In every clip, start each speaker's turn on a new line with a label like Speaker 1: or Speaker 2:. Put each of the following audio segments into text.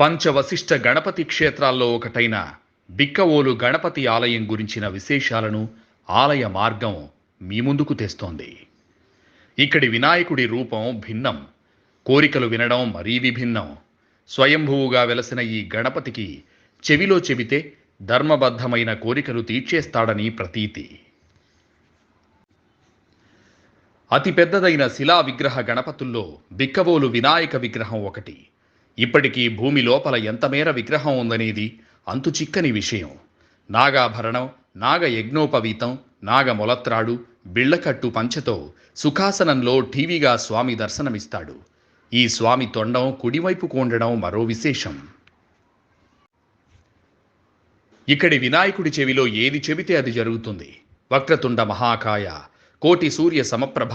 Speaker 1: పంచవశిష్ట గణపతి క్షేత్రాల్లో ఒకటైన బిక్కవోలు గణపతి ఆలయం గురించిన విశేషాలను ఆలయ మార్గం మీ ముందుకు తెస్తోంది. ఇక్కడి వినాయకుడి రూపం భిన్నం కోరికలు వినడం మరీ విభిన్నం. స్వయంభువుగా వెలసిన ఈ గణపతికి చెవిలో చెబితే ధర్మబద్ధమైన కోరికలు తీర్చేస్తాడని ప్రతీతి. అతి పెద్దదైన శిలా విగ్రహ గణపతుల్లో బిక్కవోలు వినాయక విగ్రహం ఒకటి. ఇప్పటికీ భూమి లోపల ఎంతమేర విగ్రహం ఉందనేది అంతు చిక్కని విషయం. నాగాభరణం నాగ యజ్ఞోపవీతం నాగ మొలత్రాడు బిళ్ళకట్టు పంచతో సుఖాసనంలో టీవీగా స్వామి దర్శనమిస్తాడు. ఈ స్వామి తొండం కుడివైపు కొండడం మరో విశేషం. ఇక్కడి వినాయకుడి చెవిలో ఏది చెబితే అది జరుగుతుంది. వక్రతుండ మహాకాయ కోటి సూర్య సమప్రభ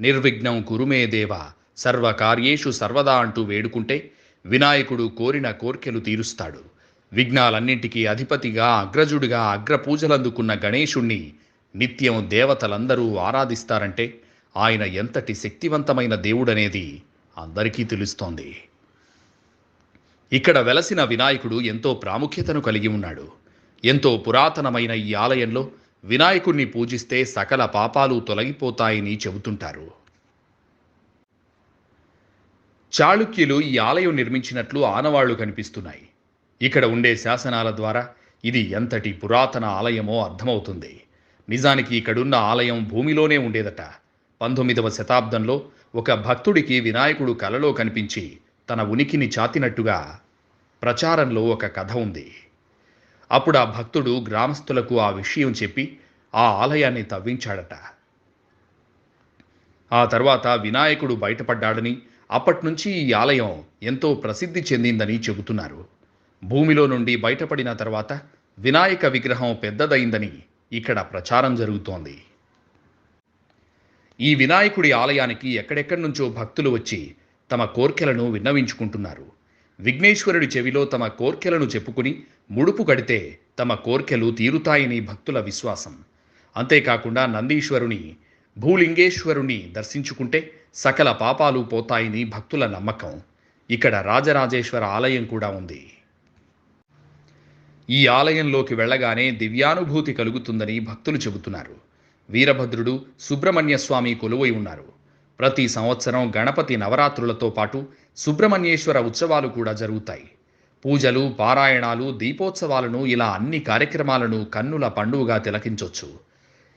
Speaker 1: నిర్విఘ్నం కురుమే దేవ సర్వకార్యేషు సర్వదా అంటూ వేడుకుంటే వినాయకుడు కోరిన కోర్కెలు తీరుస్తాడు. విఘ్నాలన్నింటికీ అధిపతిగా అగ్రజుడిగా అగ్రపూజలందుకున్న గణేశుణ్ణి నిత్యం దేవతలందరూ ఆరాధిస్తారంటే ఆయన ఎంతటి శక్తివంతమైన దేవుడనేది అందరికీ తెలుస్తోంది. ఇక్కడ వెలసిన వినాయకుడు ఎంతో ప్రాముఖ్యతను కలిగి ఉన్నాడు. ఎంతో పురాతనమైన ఈ ఆలయంలో వినాయకుణ్ణి పూజిస్తే సకల పాపాలు తొలగిపోతాయని చెబుతుంటారు. చాళుక్యులు ఈ ఆలయం నిర్మించినట్లు ఆనవాళ్ళు కనిపిస్తున్నాయి. ఇక్కడ ఉండే శాసనాల ద్వారా ఇది ఎంతటి పురాతన ఆలయమో అర్థమవుతుంది. నిజానికి ఇక్కడున్న ఆలయం భూమిలోనే ఉండేదట. పంతొమ్మిదవ శతాబ్దంలో ఒక భక్తుడికి వినాయకుడు కలలో కనిపించి తన ఉనికిని చాతినట్టుగా ప్రచారంలో ఒక కథ ఉంది. అప్పుడు ఆ భక్తుడు గ్రామస్తులకు ఆ విషయం చెప్పి ఆ ఆలయాన్ని తవ్వించాడట. ఆ తర్వాత వినాయకుడు బయటపడ్డాడని అప్పట్నుంచి ఈ ఆలయం ఎంతో ప్రసిద్ధి చెందిందని చెబుతున్నారు. భూమిలో నుండి బయటపడిన తర్వాత వినాయక విగ్రహం పెద్దదైందని ఇక్కడ ప్రచారం జరుగుతోంది. ఈ వినాయకుడి ఆలయానికి ఎక్కడెక్కడి నుంచో భక్తులు వచ్చి తమ కోర్కెలను విన్నవించుకుంటున్నారు. విఘ్నేశ్వరుడి చెవిలో తమ కోర్కెలను చెప్పుకుని ముడుపు కడితే తమ కోర్కెలు తీరుతాయని భక్తుల విశ్వాసం. అంతేకాకుండా నందీశ్వరుని భూలింగేశ్వరుని దర్శించుకుంటే సకల పాపాలు పోతాయని భక్తుల నమ్మకం. ఇక్కడ రాజరాజేశ్వర ఆలయం కూడా ఉంది. ఈ ఆలయంలోకి వెళ్ళగానే దివ్యానుభూతి కలుగుతుందని భక్తులు చెబుతున్నారు. వీరభద్రుడు సుబ్రహ్మణ్య స్వామి కొలువై ఉన్నారు. ప్రతి సంవత్సరం గణపతి నవరాత్రులతో పాటు సుబ్రహ్మణ్యేశ్వర ఉత్సవాలు కూడా జరుగుతాయి. పూజలు పారాయణాలు దీపోత్సవాలను ఇలా అన్ని కార్యక్రమాలను కన్నుల పండుగగా తిలకించొచ్చు.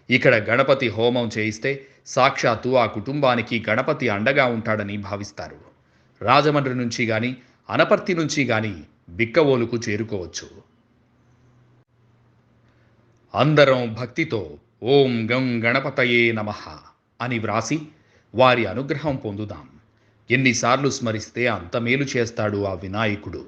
Speaker 1: ఇక్కడ గణపతి హోమం చేయిస్తే సాక్షాత్తు ఆ కుటుంబానికి గణపతి అండగా ఉంటాడని భావిస్తారు. రాజమండ్రి నుంచి కానీ అనపర్తి నుంచి గాని బిక్కవోలుకు చేరుకోవచ్చు. అందరం భక్తితో ఓం గం గణపతయే నమః అని వ్రాసి వారి అనుగ్రహం పొందుదాం. ఎన్నిసార్లు స్మరిస్తే అంత మేలు చేస్తాడు ఆ వినాయకుడు.